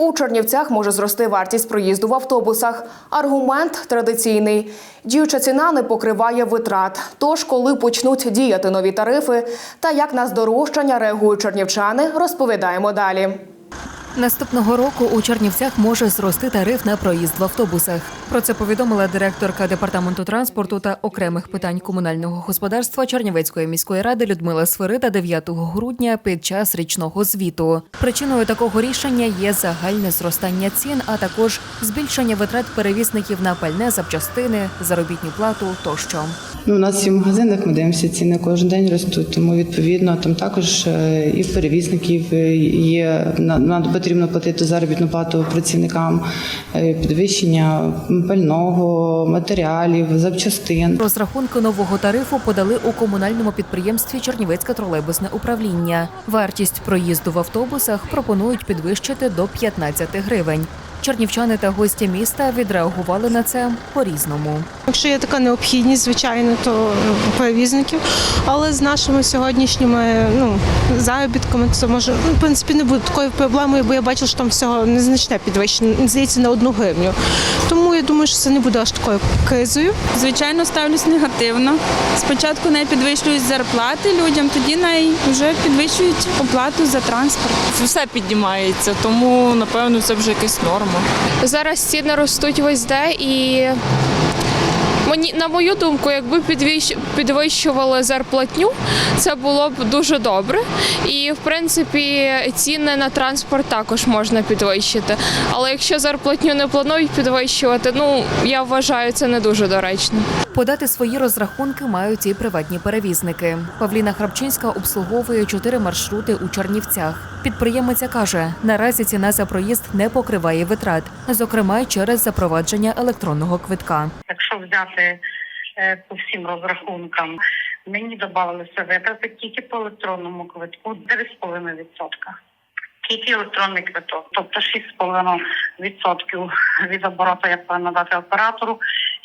У Чернівцях може зрости вартість проїзду в автобусах. Аргумент традиційний. Діюча ціна не покриває витрат. Тож, коли почнуть діяти нові тарифи та як на здорожчання реагують чернівчани, розповідаємо далі. Наступного року у Чернівцях може зрости тариф на проїзд в автобусах. Про це повідомила директорка департаменту транспорту та окремих питань комунального господарства Чернівецької міської ради Людмила Сверида 9 грудня під час річного звіту. Причиною такого рішення є загальне зростання цін, а також збільшення витрат перевізників на пальне, запчастини, заробітну плату тощо. Ну, у нас і магазинах ми дивимося, ціни кожен день ростуть, тому відповідно там також е, і перевізників е, є на- потрібно платити заробітну плату працівникам, е, підвищення пального, матеріалів, запчастин. Розрахунки нового тарифу подали у комунальному підприємстві Чернівецьке тролейбусне управління. Вартість проїзду в автобусах пропонують підвищити до 15 гривень. Чернівчани та гості міста відреагували на це по-різному. Якщо є така необхідність, звичайно, то е, перевізників. Але з нашими сьогоднішніми ну, заробітками це може ну, в принципі не буде такою проблемою, бо я бачу, що там всього незначне підвищення, здається, на одну гривню. Тому я думаю, що це не буде аж такою кризою. Звичайно, ставлюсь негативно. Спочатку не підвищують зарплати людям, тоді най вже підвищують оплату за транспорт. все піднімається, тому напевно це вже якась норма. Зараз ціни ростуть весь де і. Мені на мою думку, якби підвищ- підвищували зарплатню, це було б дуже добре. І в принципі ціни на транспорт також можна підвищити. Але якщо зарплатню не планують підвищувати, ну я вважаю це не дуже доречно. Подати свої розрахунки мають і приватні перевізники. Павліна Храпчинська обслуговує чотири маршрути у Чернівцях. Підприємиця каже, наразі ціна за проїзд не покриває витрат, зокрема через запровадження електронного квитка. Якщо взяти е, по всім розрахункам, мені додавалися витрати тільки по електронному квитку 9,5%. Тільки електронний квиток, тобто 6,5% від обороту я повинна дати оператору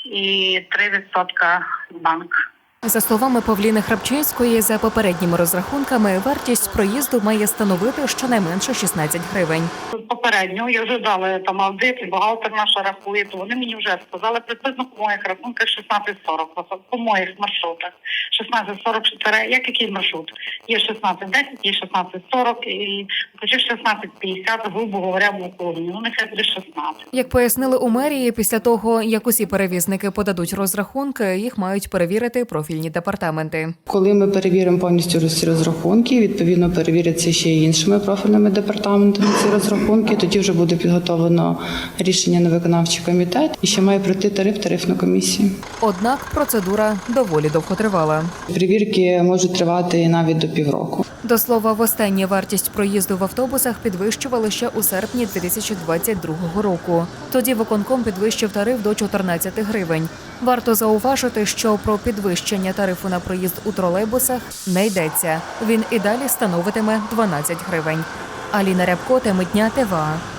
і 3% банк. За словами Павліни Храпчинської, за попередніми розрахунками, вартість проїзду має становити щонайменше 16 гривень. Попередньо я вже дала там аудит, і бухгалтер наша рахує, то вони мені вже сказали приблизно по моїх рахунках 16,40, Просто по моїх маршрутах. 16,44, як який маршрут? Є 16,10, є 16,40 і хоча 16,50, грубо говоря, в округі. Ну, нехай буде 16. Як пояснили у мерії, після того як усі перевізники подадуть розрахунки, їх мають перевірити профільні департаменти. Коли ми перевіримо повністю всі розрахунки, відповідно перевіряться ще й іншими профільними департаментами ці розрахунки. Тоді вже буде підготовлено рішення на виконавчий комітет і ще має пройти тариф тарифну комісію. Однак процедура доволі довготривала. Перевірки можуть тривати і навіть до півроку. До слова, востаннє вартість проїзду в автобусах підвищували ще у серпні 2022 року. Тоді виконком підвищив тариф до 14 гривень. Варто зауважити, що про підвищення тарифу на проїзд у тролейбусах не йдеться. Він і далі становитиме 12 гривень. Аліна Рябко, теми дня ТВА.